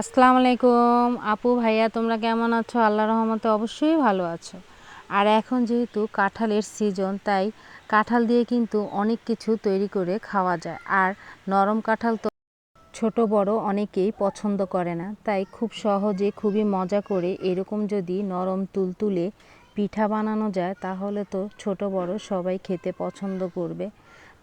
আসসালামু আলাইকুম। আপু, ভাইয়া, তোমরা কেমন আছো? আল্লাহ রহমতে অবশ্যই ভালো আছো। আর এখন যেহেতু কাঁঠালের সিজন তাই কাঁঠাল দিয়ে কিন্তু অনেক কিছু তৈরি করে খাওয়া যায়। আর নরম কাঁঠাল তো ছোট, বড় অনেকেই পছন্দ করে না। তাই খুব সহজে, খুবই মজা করে এরকম যদি নরম তুলতুলে পিঠা বানানো যায়, তাহলে তো ছোট, বড় সবাই খেতে পছন্দ করবে।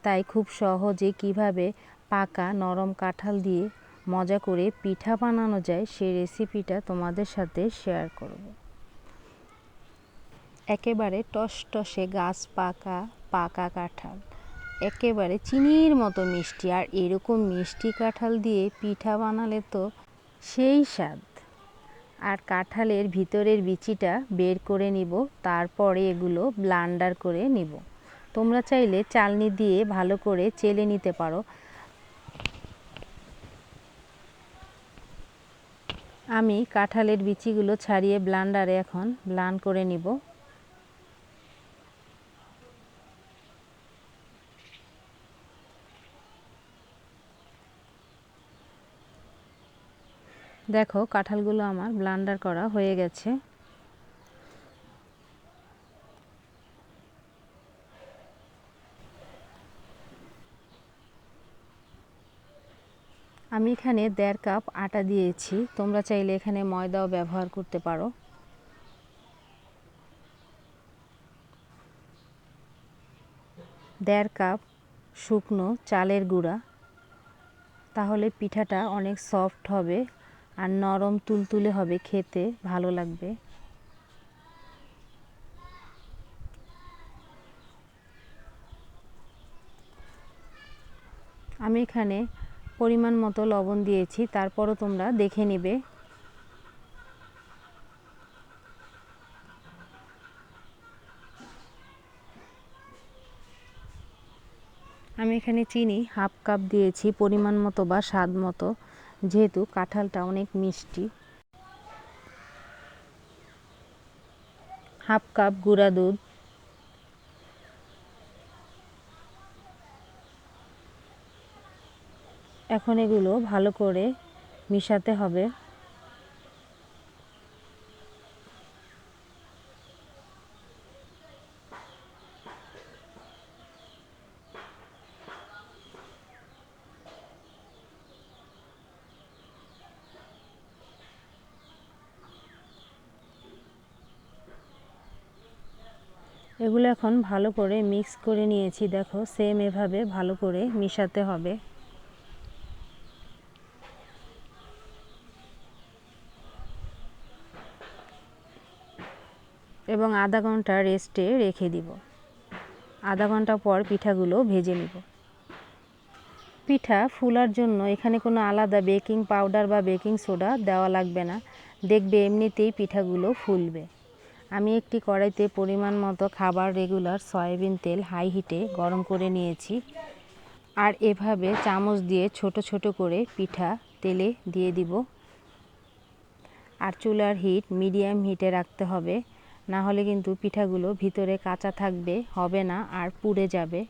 তাই খুব সহজে কীভাবে পাকা নরম কাঁঠাল দিয়ে মজা করে পিঠা বানানো যায়, সেই রেসিপিটা তোমাদের সাথে শেয়ার করব। একেবারে টসটসে গাছ পাকা পাকা কাঁঠাল। একেবারে চিনির মতো মিষ্টি, আর এরকম মিষ্টি কাঁঠাল দিয়ে পিঠা বানালে তো সেই স্বাদ। আর কাঁঠালের ভিতরের বিচিটা বের করে নিব, তারপরে এগুলো ব্লান্ডার করে নিব। তোমরা চাইলে চালনি দিয়ে ভালো করে চেলে নিতে পারো। আমি কাঁঠালের বিচিগুলো ছাড়িয়ে ব্লান্ডারে এখন ব্লান্ড করে নিব। দেখো, কাঁঠালগুলো আমার ব্লান্ডার করা হয়ে গেছে। আমি এখানে দেড় কাপ আটা দিয়েছি। তোমরা চাইলে এখানে ময়দাও ব্যবহার করতে পারো। দেড় কাপ শুকনো চালের গুঁড়া। তাহলে পিঠাটা অনেক সফট হবে আর নরম তুলতুলে হবে, খেতে ভালো লাগবে। আমি এখানে পরিমাণ মতো লবণ দিয়েছি, তারপরও তোমরা দেখে নেবে। আমি এখানে চিনি হাফ কাপ দিয়েছি, পরিমাণ মতো বা স্বাদ মতো, যেহেতু কাঁঠালটা অনেক মিষ্টি। হাফ কাপ গুঁড়া দুধ এখন এগুলো ভালো করে মিশাতে হবে। এগুলো এখন ভালো করে মিক্স করে নিয়েছি, দেখো সেম এভাবে ভালো করে মিশাতে হবে। এবং আধা ঘণ্টা রেস্টে রেখে দিব। আধা ঘণ্টা পর পিঠাগুলো ভেজে নিব। পিঠা ফুলার জন্য এখানে কোনো আলাদা বেকিং পাউডার বা বেকিং সোডা দেওয়া লাগবে না। দেখবে এমনিতেই পিঠাগুলো ফুলবে। আমি একটি কড়াইতে পরিমাণ মতো খাবার রেগুলার সয়াবিন তেল হাই হিটে গরম করে নিয়েছি আর এভাবে চামচ দিয়ে ছোট ছোট করে পিঠা তেলে দিয়ে দিব। আর চুলার হিট মিডিয়াম হিটে রাখতে হবে। না হলে কিন্তু পিঠাগুলো ভিতরে কাঁচা থাকবে, হবে না আর পুড়ে যাবে।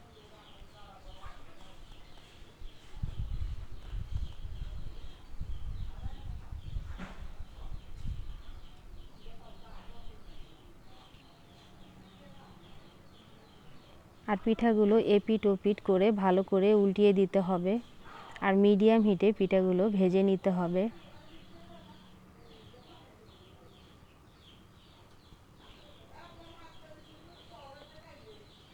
আর পিঠাগুলো এপিট ওপিট করে ভালো করে উল্টিয়ে দিতে হবে। আর মিডিয়াম হিটে পিঠাগুলো ভেজে নিতে হবে।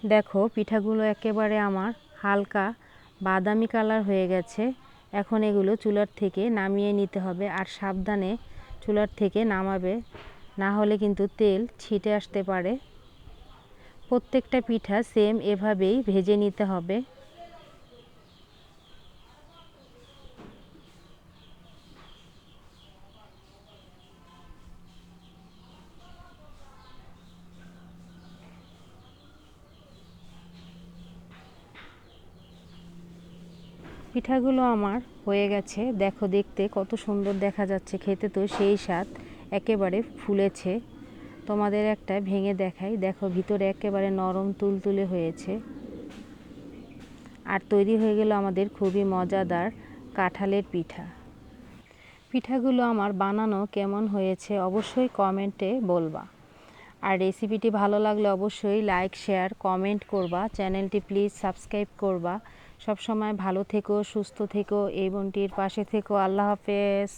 দেখো, পিঠাগুলো একেবারে আমার হালকা বাদামি কালার হয়ে গেছে। এখন এগুলো চুলার থেকে নামিয়ে নিতে হবে আর সাবধানে চুলার থেকে নামাবে। না হলে কিন্তু তেল ছিটে আসতে পারে। প্রত্যেকটা পিঠা সেম এভাবেই ভেজে নিতে হবে। পিঠাগুলো আমার হয়ে গেছে। দেখো দেখতে কত সুন্দর দেখা যাচ্ছে খেতে তো, সেই স্বাদ একেবারে ফুলেছে। তোমাদের একটা ভেঙে দেখাই। দেখো ভিতরে একেবারে নরম তুলতুলে হয়েছে। আর তৈরি হয়ে গেল আমাদের খুবই মজাদার কাঁঠালের পিঠা। পিঠাগুলো আমার বানানো কেমন হয়েছে অবশ্যই কমেন্টে বলবা। আর রেসিপিটি ভালো লাগলে অবশ্যই লাইক, শেয়ার, কমেন্ট করবা। চ্যানেলটি প্লিজ সাবস্ক্রাইব করবা। সব সময় ভালো থেকো সুস্থ থেকো এই বোনটির পাশে থেকো। আল্লাহ হাফেজ।